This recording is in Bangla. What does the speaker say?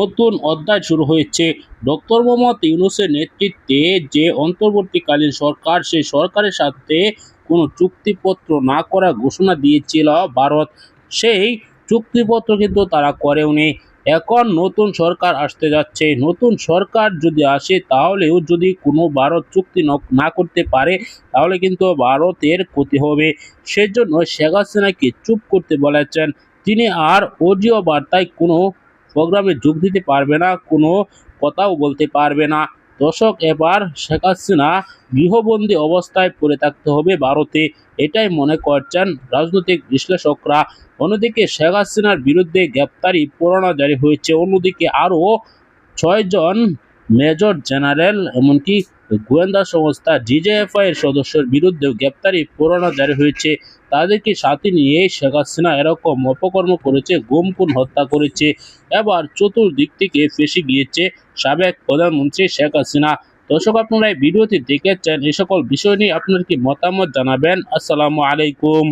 নতুন অধ্যায় শুরু হয়েছে। ডক্টর মোহাম্মদ ইউনুসের নেতৃত্বে যে অন্তর্বর্তীকালীন সরকার, সেই সরকারের সাথে কোনো চুক্তিপত্র না করার ঘোষণা দিয়েছিল ভারত। সেই চুক্তিপত্র কিন্তু তারা করেওনি এখন নতুন সরকার আসতে যাচ্ছে। নতুন সরকার যদি আসে, তাহলেও যদি কোনো ভারত চুক্তি না করতে পারে, তাহলে কিন্তু ভারতের ক্ষতি হবে। সেজন্য শেখ হাসিনাকে চুপ করতে বলেছেন। তিনি আর অডিও বার্তায় কোনো প্রোগ্রামে যোগ দিতে পারবে না, কোনো কথাও বলতে পারবে না। দর্শক, এবার শেখ হাসিনা গৃহবন্দী অবস্থায় পড়ে থাকতে হবে ভারতে, এটাই মনে করছেন রাজনৈতিক বিশ্লেষকরা। অন্যদিকে শেখ হাসিনার বিরুদ্ধে গ্রেপ্তারি পরোয়ানা জারি হয়েছে, অন্যদিকে আরও ছয়জন মেজর জেনারেল, এমনকি গোয়েন্দা সংস্থা জিজেএফআই এর সদস্যের বিরুদ্ধেও গ্রেপ্তারি পরোয়ানা জারি হয়েছে। তাদেরকে সাথে নিয়ে শেখ হাসিনা এরকম অপকর্ম করেছে গুম খুন হত্যা করেছে। এবার চতুর্দিক থেকে ফেসে গিয়েছে সাবেক প্রধানমন্ত্রী শেখ হাসিনা। দর্শক, আপনারা এই ভিডিওটি দেখেছেন এই সকল বিষয় নিয়ে আপনার কি মতামত জানাবেন? আসসালামু আলাইকুম।